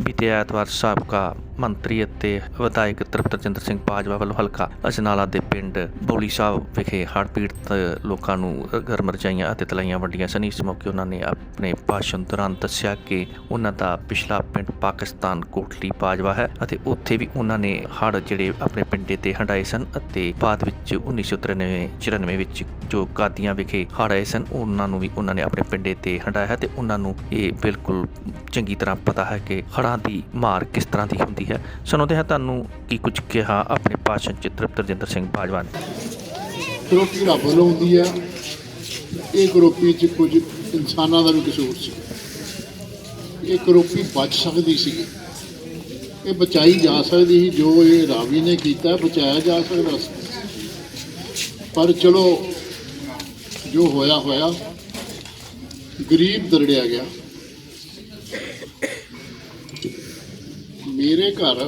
बीते आतवार साहब का ਮੰਤਰੀ ਅਤੇ ਵਿਧਾਇਕ ਤ੍ਰਿਪਤ ਤ੍ਰਿਪਤਰਜਿੰਦਰ ਸਿੰਘ ਬਾਜਵਾ ਵੱਲੋਂ ਹਲਕਾ ਅਜਨਾਲਾ ਦੇ ਪਿੰਡ ਬੋਲੀ ਸਾਹਿਬ ਵਿਖੇ ਹੜ੍ਹ ਪੀੜਤ ਲੋਕਾਂ ਨੂੰ ਗਰਮ ਰਜਾਈਆਂ ਅਤੇ ਤਲਾਈਆਂ ਵੰਡੀਆਂ ਸਨ। ਇਸ ਮੌਕੇ ਉਹਨਾਂ ਨੇ ਆਪਣੇ ਭਾਸ਼ਣ ਦੌਰਾਨ ਦੱਸਿਆ ਕਿ ਉਹਨਾਂ ਦਾ ਪਿਛਲਾ ਪਿੰਡ ਪਾਕਿਸਤਾਨ ਕੋਟਲੀ ਬਾਜਵਾ ਹੈ ਅਤੇ ਉੱਥੇ ਵੀ ਉਹਨਾਂ ਨੇ ਹੜ੍ਹ ਜਿਹੜੇ ਆਪਣੇ ਪਿੰਡੇ ਤੇ ਹੰਡਾਏ ਸਨ ਅਤੇ ਬਾਅਦ ਵਿੱਚ 1993 94 ਵਿੱਚ ਜੋ ਕਾਦੀਆਂ ਵਿਖੇ ਹੜ੍ਹ ਆਏ ਸਨ, ਉਹਨਾਂ ਨੂੰ ਵੀ ਉਹਨਾਂ ਨੇ ਆਪਣੇ ਪਿੰਡੇ ਤੇ ਹੰਡਾਇਆ ਹੈ ਤੇ ਉਹਨਾਂ ਨੂੰ ਇਹ ਬਿਲਕੁਲ ਚੰਗੀ ਤਰ੍ਹਾਂ ਪਤਾ ਹੈ ਕਿ ਹੜ੍ਹਾਂ ਦੀ ਮਾਰ ਕਿਸ ਤਰ੍ਹਾਂ ਦੀ ਹੁੰਦੀ ਹੈ। ਸੁਣਾਉਂਦੇ ਹਾਂ ਤੁਹਾਨੂੰ ਕੀ ਕੁਝ ਕਿਹਾ ਆਪਣੇ ਭਾਸ਼ਣ ਚ ਤ੍ਰਿਪਤਰਜਿੰਦਰ ਸਿੰਘ ਬਾਜਵਾ ਨੇ। ਕਰੋਪੀ ਰੱਬ ਵੱਲੋਂ ਹੁੰਦੀ ਆ, ਇਹ ਕਰੋਪੀ ਚ ਕੁਝ ਇਨਸਾਨਾਂ ਦਾ ਵੀ ਕਸੂਰ ਸੀ। ਇਹ ਕਰੋਪੀ ਬਚ ਸਕਦੀ ਸੀ। ਇਹ ਬਚਾਈ ਜਾ ਸਕਦੀ ਸੀ, ਜੋ ਇਹ ਰਾਵੀ ਨੇ ਕੀਤਾ, ਬਚਾਇਆ ਜਾ ਸਕਦਾ ਸੀ। ਪਰ ਚਲੋ, ਜੋ ਹੋਇਆ ਹੋਇਆ। ਗਰੀਬ ਦਰੜਿਆ ਗਿਆ। ਮੇਰੇ ਘਰ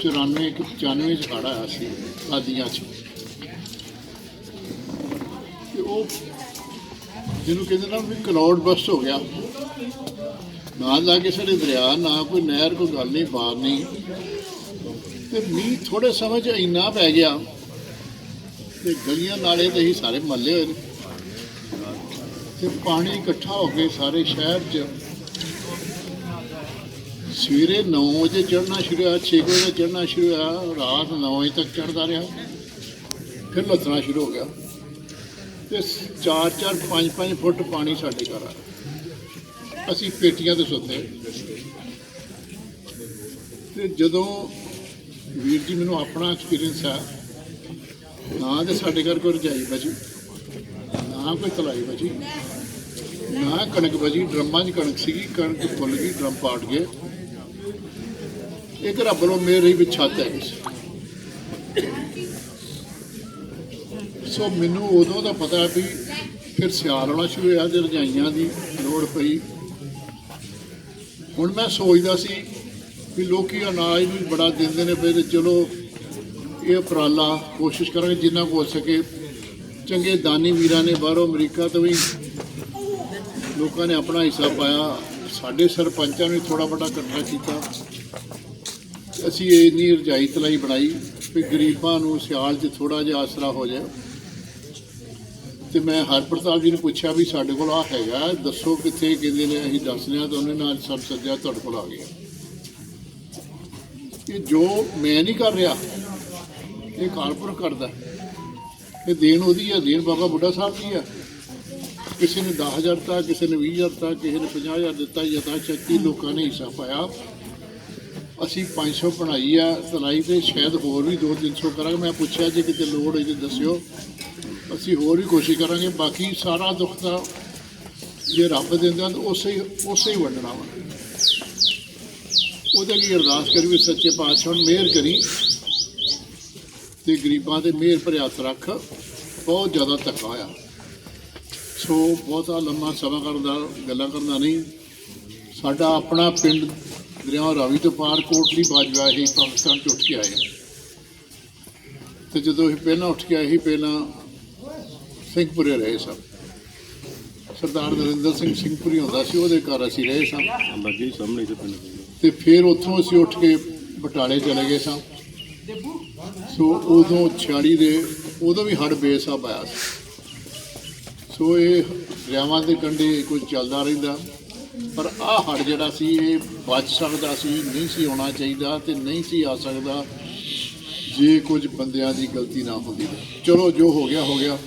94 ਕਿ 95 ਚ ਹੜ੍ਹ ਆਇਆ ਸੀ, ਆਦੀਆਂ ਚ। ਤੇ ਉਹ ਜਿਹਨੂੰ ਕਹਿੰਦੇ ਨਾ ਵੀ ਕਲਾਉਡ ਬਸਟ ਹੋ ਗਿਆ। ਨਾਲ ਲਾ ਕੇ ਸਾਡੇ ਦਰਿਆ, ਨਾ ਕੋਈ ਨਹਿਰ, ਕੋਈ ਗੱਲ ਨਹੀਂ ਬਾਹਰ ਨਹੀਂ। ਤੇ ਮੀਂਹ ਥੋੜੇ ਸਮੇਂ ਚ ਇੰਨਾ ਪੈ ਗਿਆ ਤੇ ਗਲੀਆਂ ਨਾਲੇ ਤੇ ਹੀ ਸਾਰੇ ਮੱਲੇ ਹੋਏ ਨੇ। ਤੇ ਪਾਣੀ ਇਕੱਠਾ ਹੋ ਕੇ ਸਾਰੇ ਸ਼ਹਿਰ 'ਚ ਸਵੇਰੇ 9 ਵਜੇ ਚੜਨਾ ਸ਼ੁਰੂ ਹੋਇਆ 6 ਵਜੇ ਚੜ੍ਹਨਾ ਸ਼ੁਰੂ ਹੋਇਆ, ਰਾਤ 9 ਵਜੇ ਤੱਕ ਚੜ੍ਹਦਾ ਰਿਹਾ। ਫਿਰ ਲੱਥਣਾ ਸ਼ੁਰੂ ਹੋ ਗਿਆ। ਤੇ 4-4 5-5 ਫੁੱਟ ਪਾਣੀ ਸਾਡੇ ਘਰ ਆ। ਅਸੀਂ ਪੇਟੀਆਂ ਤੇ ਸੁੱਤੇ। ਤੇ ਜਦੋਂ ਵੀਰ ਜੀ ਮੈਨੂੰ ਆਪਣਾ ਐਕਸਪੀਰੀਅੰਸ ਆ, ਨਾ ਤੇ ਸਾਡੇ ਘਰ ਕੋਈ ਰਜਾਈ ਬਚੀ ਨਾ ਕੋਈ ਤਲਾਈ ਬਚੀ ਨਾ ਕਣਕ ਬਚੀ ਡਰਮਾਂ 'ਚ ਕਣਕ ਸੀਗੀ, ਕਣਕ ਫੁੱਲ ਗਈ, ਡਰਮ ਪਾਟ ਗਏ। ਇੱਕ ਰੱਬ ਨੂੰ ਮੇਰ ਵੀ ਛੱਤ ਹੈ। ਸੋ ਮੈਨੂੰ ਉਦੋਂ ਦਾ ਪਤਾ ਵੀ ਫਿਰ ਸਿਆਲ ਆਉਣਾ ਸ਼ੁਰੂ ਹੋਇਆ ਤੇ ਰਜਾਈਆਂ ਦੀ ਲੋੜ ਪਈ। ਹੁਣ ਮੈਂ ਸੋਚਦਾ ਸੀ ਵੀ ਲੋਕੀ ਅਨਾਜ ਨੂੰ ਵੀ ਬੜਾ ਦਿੰਦੇ ਨੇ ਫਿਰ ਚਲੋ ਇਹ ਉਪਰਾਲਾ ਕੋਸ਼ਿਸ਼ ਕਰਾਂਗੇ ਜਿੰਨਾ ਕੁ ਹੋ ਸਕੇ। ਚੰਗੇ ਦਾਨੀ ਵੀਰਾਂ ਨੇ ਬਾਹਰੋਂ ਅਮਰੀਕਾ ਤੋਂ ਵੀ ਲੋਕਾਂ ਨੇ ਆਪਣਾ ਹਿੱਸਾ ਪਾਇਆ। ਸਾਡੇ ਸਰਪੰਚਾਂ ਨੇ ਥੋੜਾ ਬੜਾ ਇਕੱਠਾ ਕੀਤਾ। ਅਸੀਂ ਇੰਨੀ ਨਹੀਂ ਰਜਾਈ ਤਲਾਈ ਬਣਾਈ ਵੀ ਗਰੀਬਾਂ ਨੂੰ ਸਿਆਲ 'ਚ ਥੋੜਾ ਜਿਹਾ ਆਸਰਾ ਹੋ ਜਾਏ। ਤੇ ਮੈਂ ਹਰਪ੍ਰਤਾਪ ਜੀ ਨੂੰ ਪੁੱਛਿਆ ਵੀ ਸਾਡੇ ਕੋਲ ਆ ਹੈਗਾ, ਦੱਸੋ ਕਿੱਥੇ? ਕਹਿੰਦੇ ਨੇ, ਅਸੀਂ ਦੱਸ ਲਿਆ ਤਾਂ ਉਹਨੇ ਨਾਲ ਸਭ ਸੱਜਿਆ, ਤੁਹਾਡੇ ਕੋਲ ਆ ਗਿਆ ਇਹ ਜੋ ਮੈਂ ਨਹੀਂ ਕਰ ਰਿਹਾ, ਇਹ ਕਾਰਪੁਰ ਕਰਦਾ ਇਹ ਦੇਣ ਉਹਦੀ ਆ, ਦੇਣ ਬਾਬਾ ਬੁੱਢਾ ਸਾਹਿਬ ਦੀ ਹੈ ਕਿਸੇ ਨੇ 10000 ਦਿੱਤਾ, ਕਿਸੇ ਨੇ 20000 ਦਿੱਤਾ, ਕਿਸੇ ਨੇ 50000 ਦਿੱਤਾ ਯਥਾ ਸ਼ਕਤੀ ਲੋਕਾਂ ਨੇ ਹਿੱਸਾ ਪਾਇਆ। ਅਸੀਂ 500 ਬਣਾਈ ਆ ਤਲਾਈ ਤੇ ਸ਼ਾਇਦ ਹੋਰ ਵੀ 2-300 ਕਰਾਂਗੇ। ਮੈਂ ਪੁੱਛਿਆ ਜੇ ਕਿਤੇ ਲੋੜ ਹੋਈ ਤੇ ਦੱਸਿਓ। ਅਸੀਂ ਹੋਰ ਵੀ ਕੋਸ਼ਿਸ਼ ਕਰਾਂਗੇ, ਬਾਕੀ ਸਾਰਾ ਦੁੱਖ ਤਾਂ ਜੇ ਰੱਬ ਦਿੰਦਾ ਤਾਂ ਉਸੇ ਹੀ ਉਸੇ ਹੀ ਵੰਡਣਾ ਵਾ। ਉਹਦੇ ਲਈ ਅਰਦਾਸ ਕਰੀ ਵੀ ਸੱਚੇ ਪਾਤਸ਼ਾਹ ਨੂੰ ਮਿਹਰ ਕਰੀ ਤੇ ਗਰੀਬਾਂ ਤੇ ਮਿਹਰ ਭਰਿਆ ਹੱਥ ਰੱਖ। ਬਹੁਤ ਜ਼ਿਆਦਾ ਧੱਕਾ ਹੋਇਆ ਸੋ ਬਹੁਤਾ ਲੰਮਾ ਸਮਾਂ ਕਰਨ ਦਾ, ਗੱਲਾਂ ਕਰਨਾ ਨਹੀਂ। ਸਾਡਾ ਆਪਣਾ ਪਿੰਡ ਦਰਿਆ ਰਾਵੀ ਤੋਂ ਪਾਰ ਕੋਟਲੀ ਬਾਜਵਾ ਹੀ ਪਾਕਿਸਤਾਨ ਚ ਉੱਠ ਕੇ ਆਏ ਹਾਂ। ਤੇ ਜਦੋਂ ਇਹ ਪਹਿਲਾਂ ਉੱਠ ਕੇ ਆਏ ਸੀ ਪਹਿਲਾਂ ਸਿੰਘਪੁਰੇ ਰਹੇ ਸਨ। ਸਰਦਾਰ ਨਰਿੰਦਰ ਸਿੰਘ ਸਿੰਘਪੁਰੀ ਹੁੰਦਾ ਸੀ ਉਹਦੇ ਘਰ ਅਸੀਂ ਰਹੇ ਸਾਂ। ਲੱਗੇ ਸਾਹਮਣੇ ਤੇ ਪਿੰਡ ਤੇ ਫਿਰ ਉੱਥੋਂ ਅਸੀਂ ਉੱਠ ਕੇ ਬਟਾਲੇ ਚਲੇ ਗਏ ਸਾਂ। ਸੋ ਉਦੋਂ 46 ਦੇ ਉਦੋਂ ਵੀ ਹੜ ਬੇਸਾਬ ਆਇਆ ਸੀ। ਸੋ ਇਹ ਦਰਿਆਵਾਂ ਦੇ ਕੰਢੇ ਕੁਝ ਚੱਲਦਾ ਰਹਿੰਦਾ। ਪਰ ਆਹ ਹੜ ਜਿਹੜਾ ਸੀ, ਇਹ ਬਚ ਸਕਦਾ ਸੀ, ਨਹੀਂ ਸੀ ਆਉਣਾ ਚਾਹੀਦਾ ਤੇ ਨਹੀਂ ਸੀ ਆ ਸਕਦਾ ਜੇ ਕੁਝ ਬੰਦਿਆਂ ਦੀ ਗਲਤੀ ਨਾ ਹੁੰਦੀ। ਚਲੋ ਜੋ ਹੋ ਗਿਆ ਹੋ ਗਿਆ।